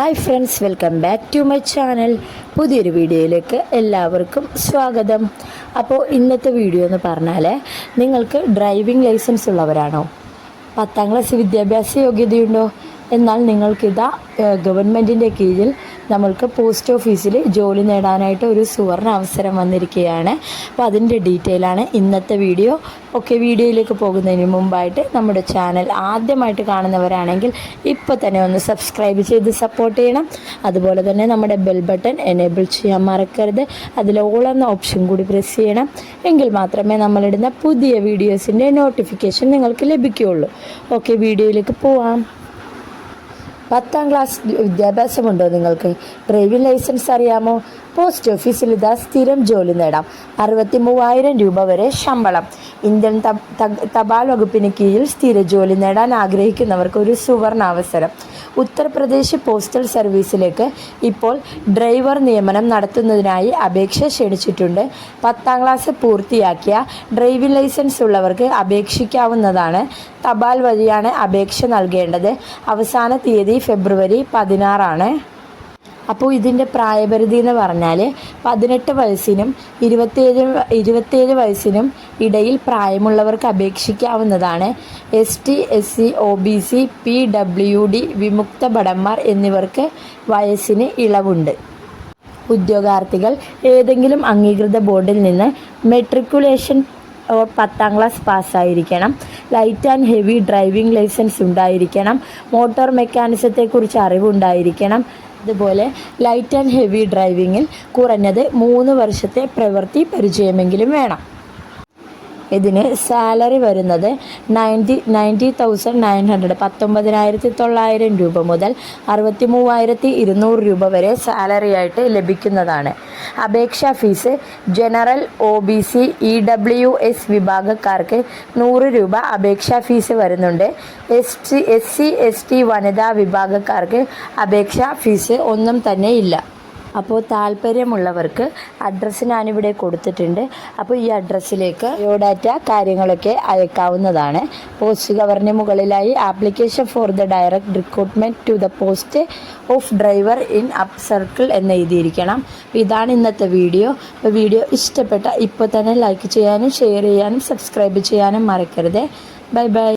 Hi friends welcome back to my channel പുതിയൊരു വീഡിയോയിലേക്ക് എല്ലാവർക്കും സ്വാഗതം. അപ്പോൾ ഇന്നത്തെ വീഡിയോ എന്ന് പറഞ്ഞാൽ നിങ്ങൾക്ക് ഡ്രൈവിംഗ് ലൈസൻസ് ഉള്ളവരാണോ? പത്താം ക്ലാസ് വിദ്യാഭ്യാസ യോഗ്യതയുണ്ടോ? എന്നാൽ നിങ്ങൾക്കിതാ ഗവൺമെന്റിന്റെ കീഴിൽ നമ്മൾക്ക് പോസ്റ്റ് ഓഫീസിൽ ജോലി നേടാനായിട്ട് ഒരു സുവർണ അവസരം വന്നിരിക്കുകയാണ്. അപ്പോൾ അതിന്റെ ഡീറ്റെയിൽ ആണ് ഇന്നത്തെ വീഡിയോ ഓക്കെ വീഡിയോയിലേക്ക് പോകുന്നതിന് മുമ്പായിട്ട് നമ്മുടെ ചാനൽ ആദ്യമായിട്ട് കാണുന്നവരാണെങ്കിൽ ഇപ്പോൾ തന്നെ ഒന്ന് സബ്സ്ക്രൈബ് ചെയ്ത് സപ്പോർട്ട് ചെയ്യണം. അതുപോലെ തന്നെ നമ്മുടെ ബെൽ ബട്ടൺ എനേബിൾ ചെയ്യാൻ മറക്കരുത്. അതിൽ ഓൾ എന്ന ഓപ്ഷൻ കൂടി പ്രസ് ചെയ്യണം. എങ്കിൽ മാത്രമേ നമ്മളിടുന്ന പുതിയ വീഡിയോസിന്റെ നോട്ടിഫിക്കേഷൻ നിങ്ങൾക്ക് ലഭിക്കുകയുള്ളൂ. ഓക്കെ വീഡിയോയിലേക്ക് പോവാം. പത്താം ക്ലാസ് വിദ്യാഭ്യാസമുണ്ടോ നിങ്ങൾക്ക്? ഡ്രൈവിംഗ് ലൈസൻസ് അറിയാമോ? പോസ്റ്റ് ഓഫീസിൽ ഇതാ സ്ഥിരം ജോലി നേടാം. അറുപത്തി മൂവായിരം രൂപ വരെ ശമ്പളം. ഇന്ത്യൻ തപാൽ വകുപ്പിന് കീഴിൽ സ്ഥിര ജോലി നേടാൻ ആഗ്രഹിക്കുന്നവർക്ക് ഒരു സുവർണ അവസരം. ഉത്തർപ്രദേശ് പോസ്റ്റൽ സർവീസിലേക്ക് ഇപ്പോൾ ഡ്രൈവർ നിയമനം നടത്തുന്നതിനായി അപേക്ഷ ക്ഷണിച്ചിട്ടുണ്ട്. പത്താം ക്ലാസ് പൂർത്തിയാക്കിയ ഡ്രൈവിംഗ് ലൈസൻസ് ഉള്ളവർക്ക് അപേക്ഷിക്കാവുന്നതാണ്. തപാൽ വഴിയാണ് അപേക്ഷ നൽകേണ്ടത്. അവസാന തീയതി ഫെബ്രുവരി പതിനാറാണ്. അപ്പോൾ ഇതിന്റെ പ്രായപരിധി എന്ന് പറഞ്ഞാൽ പതിനെട്ട് വയസ്സിനും ഇരുപത്തേഴ് ഇരുപത്തേഴ് വയസ്സിനും ഇടയിൽ പ്രായമുള്ളവർക്ക് അപേക്ഷിക്കാവുന്നതാണ്. S T S C O B C P W D വിമുക്ത ഭടന്മാർ എന്നിവർക്ക് വയസ്സിന് ഇളവുണ്ട്. ഉദ്യോഗാർത്ഥികൾ ഏതെങ്കിലും അംഗീകൃത ബോർഡിൽ നിന്ന് മെട്രിക്കുലേഷൻ ഓർ പത്താം class പാസ്സായിരിക്കണം. Light and heavy driving licence ഉണ്ടായിരിക്കണം. മോട്ടോർ മെക്കാനിസത്തെക്കുറിച്ച് അറിവുണ്ടായിരിക്കണം. അതുപോലെ ലൈറ്റ് ആൻഡ് ഹെവി ഡ്രൈവിങ്ങിൽ കുറഞ്ഞത് മൂന്ന് വർഷത്തെ പ്രവൃത്തി പരിചയമെങ്കിലും വേണം. ഇതിന് സാലറി വരുന്നത് ninety ninety thousand nine hundred പത്തൊമ്പതിനായിരത്തി തൊള്ളായിരം രൂപ മുതൽ അറുപത്തി മൂവായിരത്തി ഇരുന്നൂറ് രൂപ വരെ സാലറി ആയിട്ട് ലഭിക്കുന്നതാണ്. അപേക്ഷാ fees general O B C E W S വിഭാഗക്കാർക്ക് നൂറ് രൂപ അപേക്ഷാ ഫീസ് വരുന്നുണ്ട്. S T S C S T വനിതാ വിഭാഗക്കാർക്ക് അപേക്ഷാ ഫീസ് ഒന്നും തന്നെ ഇല്ല. അപ്പോൾ താല്പര്യമുള്ളവർക്ക് അഡ്രസ്സ് ഞാനിവിടെ കൊടുത്തിട്ടുണ്ട്. അപ്പോൾ ഈ അഡ്രസ്സിലേക്ക് ബയോഡാറ്റ കാര്യങ്ങളൊക്കെ അയക്കാവുന്നതാണ്. പോസ്റ്റ് കവറിന് മുകളിലായി application for the direct recruitment to the post of driver in UP circle എന്ന് എഴുതിയിരിക്കണം. അപ്പോൾ ഇതാണ് ഇന്നത്തെ വീഡിയോ അപ്പോൾ വീഡിയോ ഇഷ്ടപ്പെട്ട ഇപ്പോൾ തന്നെ ലൈക്ക് ചെയ്യാനും ഷെയർ ചെയ്യാനും സബ്സ്ക്രൈബ് ചെയ്യാനും മറക്കരുത്. Bye bye